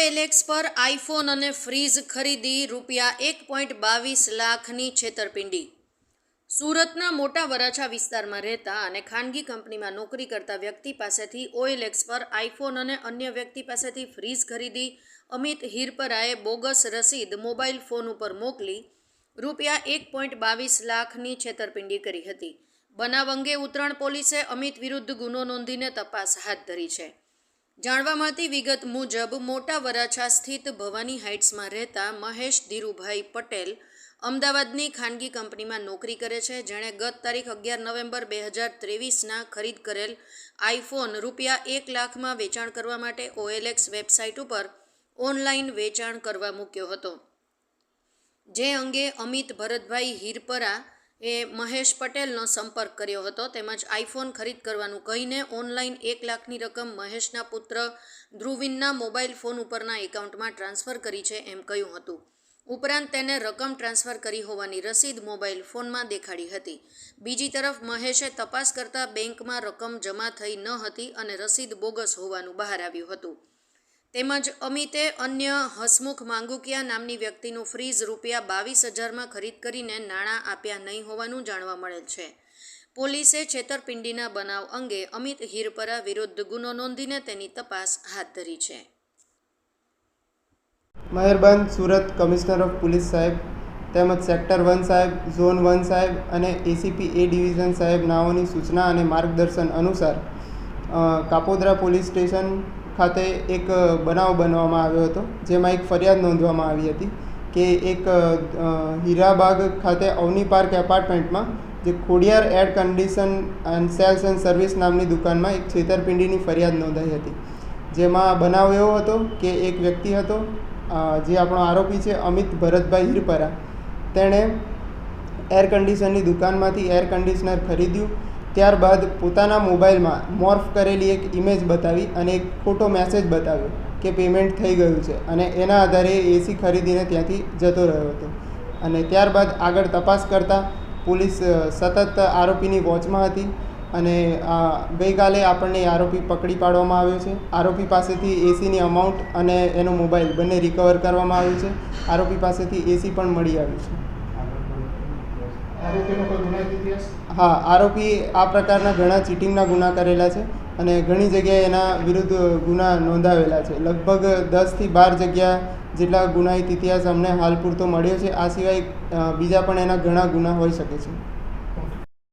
OLX પર iPhone અને fridge ખરીદી રૂપિયા એક પોઈન્ટ બાવીસ લાખની છેતરપિંડી. સુરતના મોટા વરાછા વિસ્તારમાં રહેતા અને ખાનગી કંપનીમાં નોકરી કરતા વ્યક્તિ પાસેથી ઓએલએક્સ પર આઈફોન અને અન્ય વ્યક્તિ પાસેથી ફ્રીજ ખરીદી અમિત હિરપરાએ બોગસ રસીદ મોબાઈલ ફોન ઉપર મોકલી રૂપિયા એક પોઈન્ટ બાવીસ લાખની છેતરપિંડી કરી હતી. બનાવ અંગે ઉત્તરાયણ પોલીસે અમિત વિરુદ્ધ ગુનો નોંધીને તપાસ હાથ ધરી છે. જાણવા મળતી વિગત મુજબ મોટા વરાછા સ્થિત ભવાની હાઇટ્સમાં રહેતા મહેશ ધીરુભાઈ પટેલ અમદાવાદની ખાનગી કંપનીમાં નોકરી કરે છે. જેણે ગત તારીખ અગિયાર નવેમ્બર બે હજાર ત્રેવીસના ખરીદ કરેલ આઈફોન રૂપિયા એક લાખમાં વેચાણ કરવા માટે ઓએલએક્સ વેબસાઇટ ઉપર ઓનલાઈન વેચાણ કરવા મૂક્યો હતો. જે અંગે અમિત ભરતભાઈ હિરપરા એ મહેશ પટેલનો સંપર્ક કર્યો હતો. તેમજ આઈફોન ખરીદ કરવાનું કહીને ઓનલાઈન એક લાખની રકમ મહેશના પુત્ર ધ્રુવિનના મોબાઈલ ફોન ઉપરના એકાઉન્ટમાં ટ્રાન્સફર કરી છે એમ કહ્યું હતું. ઉપરાંત તેને રકમ ટ્રાન્સફર કરી હોવાની રસીદ મોબાઈલ ફોનમાં દેખાડી હતી. બીજી તરફ, મહેશે તપાસ કરતાં બેંકમાં રકમ જમા થઈ ન હતી અને રસીદ બોગસ હોવાનું બહાર આવ્યું હતું. તેમજ અમિતે અન્ય હસમુખ માંગુકિયા નામની વ્યક્તિનું ફ્રીજ રૂપિયા બાવીસ હજારમાં ખરીદ કરીને નાણાં આપ્યા નહીં હોવાનું જાણવા મળેલ છે. પોલીસે છેતરપિંડીના બનાવ અંગે અમિત હિરપરા વિરુદ્ધ ગુનો નોંધીને તેની તપાસ હાથ ધરી છે. મહેરબાન સુરત કમિશનર ઓફ પોલીસ સાહેબ તેમજ સેક્ટર વન સાહેબ, ઝોન વન સાહેબ અને એસીપી એ ડિવિઝન સાહેબ નાઓની સૂચના અને માર્ગદર્શન અનુસાર કાપોદ્રા પોલીસ સ્ટેશન ખાતે એક બનાવ બનવામાં આવ્યો હતો, જેમાં એક ફરિયાદ નોંધવામાં આવી હતી કે એક હીરાબાગ ખાતે અવની પાર્ક એપાર્ટમેન્ટમાં જે Khodiyar air condition and sales and service નામની દુકાનમાં એક છેતરપિંડીની ફરિયાદ નોંધાઈ હતી. જેમાં બનાવ એવો હતો કે એક વ્યક્તિ હતો જે આપણો આરોપી છે અમિત ભરતભાઈ હિરપરા. તેણે એર કન્ડિશનની દુકાનમાંથી એર કન્ડિશનર ખરીદ્યું ત્યારબાદ પોતાના મોબાઈલમાં મોર્ફ કરેલી એક ઇમેજ બતાવી અને એક ખોટો મેસેજ બતાવ્યો કે પેમેન્ટ થઈ ગયું છે અને એના આધારે એસી ખરીદીને ત્યાંથી જતો રહ્યો હતો. અને ત્યારબાદ આગળ તપાસ કરતાં પોલીસ સતત આરોપીની વોચમાં હતી અને ગઈકાલે આપણને આરોપી પકડી પાડવામાં આવ્યો છે. આરોપી પાસેથી એસીની અમાઉન્ટ અને એનો મોબાઈલ બંને રિકવર કરવામાં આવ્યું છે. આરોપી પાસેથી એસી પણ મળી આવ્યું છે. હા, આરોપી આ પ્રકારના ઘણા ચીટિંગના ગુના કરેલા છે અને ઘણી જગ્યાએ એના વિરુદ્ધ ગુના નોંધાવેલા છે. લગભગ દસથી બાર જગ્યા જેટલા ગુનાહિત ઇતિહાસ અમને હાલ પૂરતો મળ્યો છે. આ સિવાય બીજા પણ એના ઘણા ગુના હોઈ શકે છે.